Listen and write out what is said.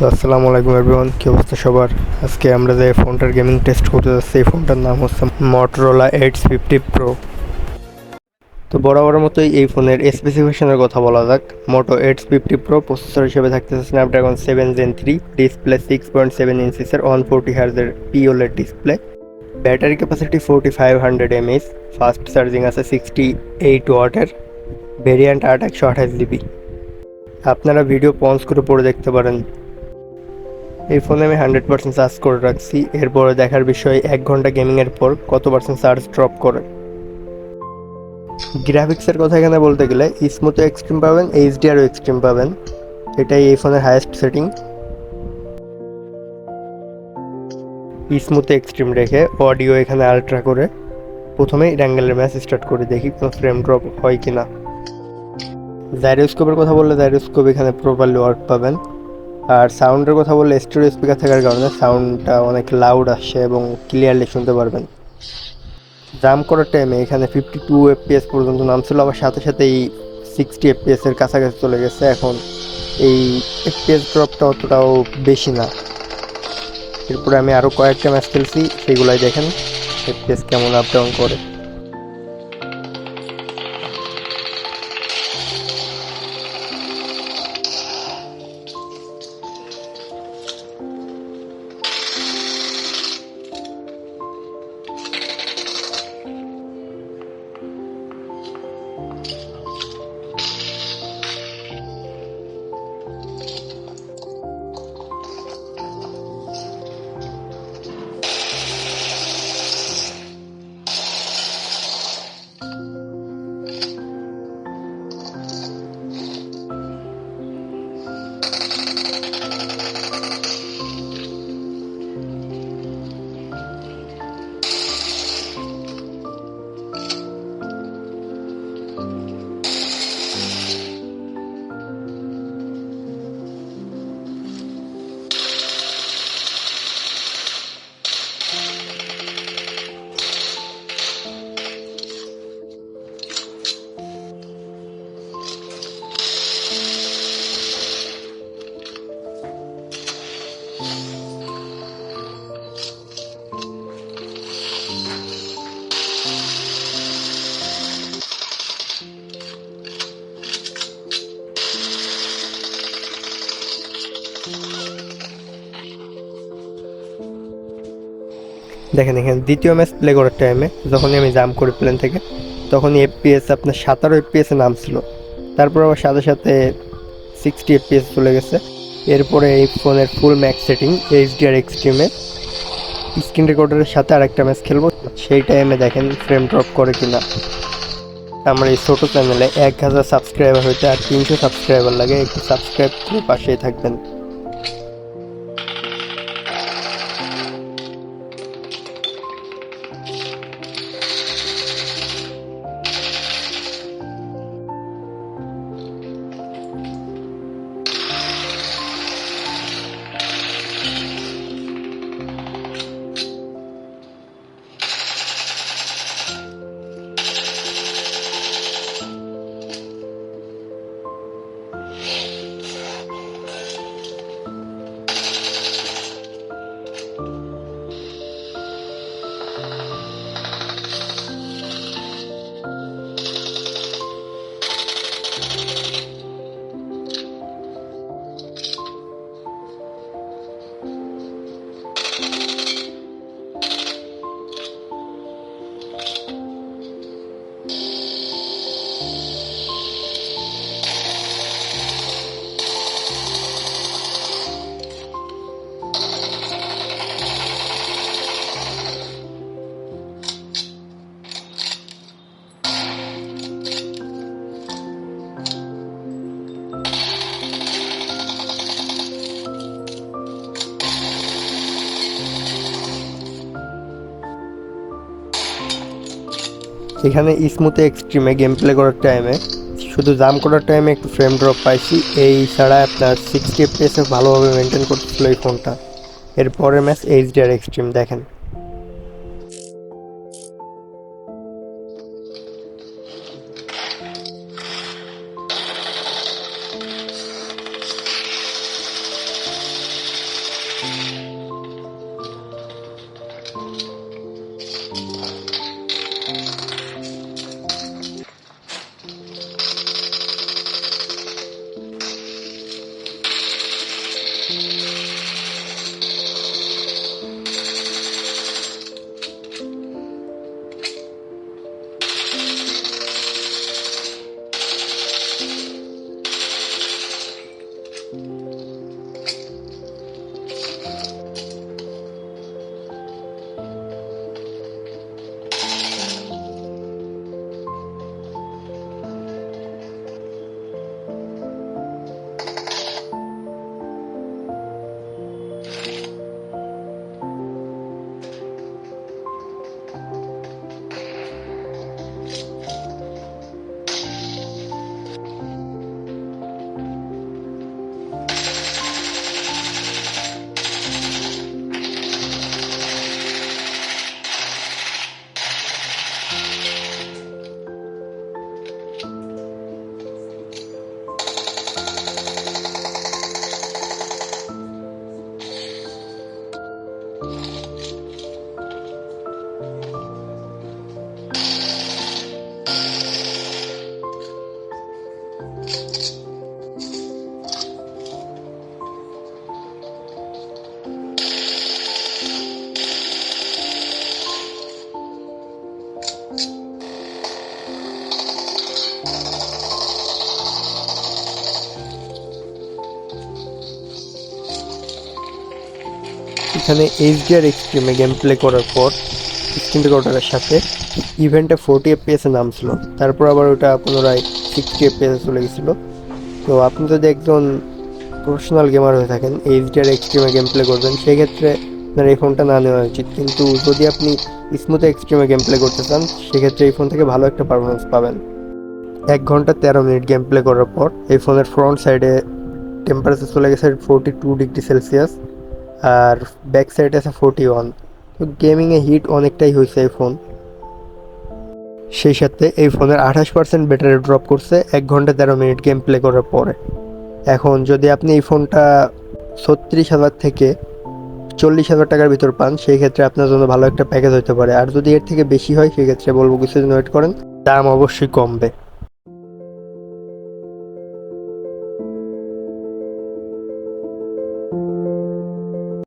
তো আসসালামু আলাইকুম এভরিওয়ান কি অবস্থা সবার? আজকে আমরা যে ফোনটার গেমিং টেস্ট করতে যাচ্ছি, এই ফোনটার নাম হচ্ছে মটোরোলা এইটস ফিফটি প্রো তো বরাবরের মতোই এই ফোনের স্পেসিফিকেশনের কথা বলা যাক। Moto edge fifty pro processor হিসেবে থাকতেছে Snapdragon seven gen three display six point seven ইঞ্চিসের one forty হার্জের পিওলের display battery capacity forty five hundred mAh fast charging আছে সিক্সটি এইট ওয়াটের ভেরিয়েন্ট আট একশো আঠাশ জিবি আপনারা ভিডিও পজ করে পড়ে দেখতে পারেন। এই ফোনে আমি হান্ড্রেড পার্সেন্ট চার্জ করে রাখছি। এরপরে দেখার বিষয়, এক ঘণ্টা গেমিংয়ের পর কত পার্সেন্ট চার্জ ড্রপ করে? গ্রাফিক্সের কথা এখানে বলতে গেলে স্মুথও এক্সট্রিম পাবেন এইচডিআরও এক্সট্রিম পাবেন। এটাই এই ফোনের হায়েস্ট সেটিং স্মুথ এক্সট্রিম রেখে অডিও এখানে আলট্রা করে প্রথমেই র্যাঙ্গেলের ম্যাচ স্টার্ট করে দেখি কোনো ফ্রেম ড্রপ হয় কি না জাইরোস্কোপের কথা বললে জাইরোস্কোপ এখানে প্রপারলি ওয়ার্ক পাবেন। আর সাউন্ডের কথা বললে স্টোরেজ স্পিকার থাকার কারণে সাউন্ডটা অনেক লাউড আসছে এবং ক্লিয়ারলি শুনতে পারবেন। জাম করার টাইমে এখানে ফিফটি টু এফপিএস পর্যন্ত নামছিল, আবার সাথে সাথে এই সিক্সটি এফপিএস এর কাছাকাছি চলে গেছে। এখন এই এফপিএস ড্রপটা অতটাও বেশি না। এরপরে আমি আরও কয়েকটা ম্যাচ খেলছি, সেগুলাই দেখেন এফপিএস কেমন আপ ডাউন করে। দেখেন, এখানে দ্বিতীয় ম্যাচ প্লে করার টাইমে যখনই আমি জাম্প করি প্লেন থেকে, তখনই এফপিএস আপনার সাতারো এফপিএসে নামছিল। তারপর আবার সাথে সাথে সিক্সটি এফপিএস চলে গেছে। এরপরে এই ফোনের ফুল ম্যাক্স সেটিং এইচডিআর এক্সট্রিমে স্ক্রিন রেকর্ডারের সাথে আরেকটা ম্যাচ খেলব। সেই টাইমে দেখেন ফ্রেম ড্রপ করে কিনা। আমার এই ছোটো চ্যানেলে এক হাজার সাবস্ক্রাইবার হইতে আর তিনশো সাবস্ক্রাইবার লাগে। একটু সাবস্ক্রাইব করে পাশেই থাকবেন। you এখানে স্মুথে এক্সট্রিমে গেম প্লে করার টাইমে শুধু জাম করার টাইমে একটু ফ্রেম ড্রপ পাইছি। এই ছাড়া আপনার সিক্সটি এফপিএসে ভালোভাবে মেনটেন করতেছিল এই ফোনটা এরপরের ম্যাচ এইচ এইচডিআর এক্সট্রিম দেখেন। এখানে এইচডিআর এক্সট্রিমে গেম প্লে করার পর স্ক্রিন রেকর্ডারের সাথে ইভেন্টে ফোরটি এফপিএস নামছিল। তারপর আবার ওটা পুনরায় সিক্সটি এফপিএস চলে গেছিল। তো আপনি যদি একজন প্রফেশনাল গেমার হয়ে থাকেন এইচডিআর এক্সট্রিমে গেম প্লে করবেন, সেক্ষেত্রে আপনার এই ফোনটা না নেওয়া উচিত। কিন্তু যদি আপনি স্মুথ এক্সট্রিমে গেম প্লে করতে চান, সেক্ষেত্রে এই ফোন থেকে ভালো একটা পারফরমেন্স পাবেন। এক ঘণ্টা তেরো মিনিট গেম প্লে করার পর এই ফোনের ফ্রন্ট সাইডে টেম্পারেচার চলে গেছে ফোরটি টু ডিগ্রি সেলসিয়াস আর ব্যাক সাইড আছে ফোরটি ওয়ান তো গেমিংয়ে হিট অনেকটাই হয়েছে এই ফোন সেই সাথে এই ফোনের আঠাশ পার্সেন্ট ব্যাটারি ড্রপ করছে এক ঘণ্টা তেরো মিনিট গেম প্লে করার পরে। এখন যদি আপনি এই ফোনটা ছত্রিশ হাজার থেকে চল্লিশ হাজার টাকার ভিতর পান, সেই ক্ষেত্রে আপনার জন্য ভালো একটা প্যাকেজ হতে পারে। আর যদি এর থেকে বেশি হয় সেক্ষেত্রে বলব কিছুদিন ওয়েট করেন। দাম অবশ্যই কমবে।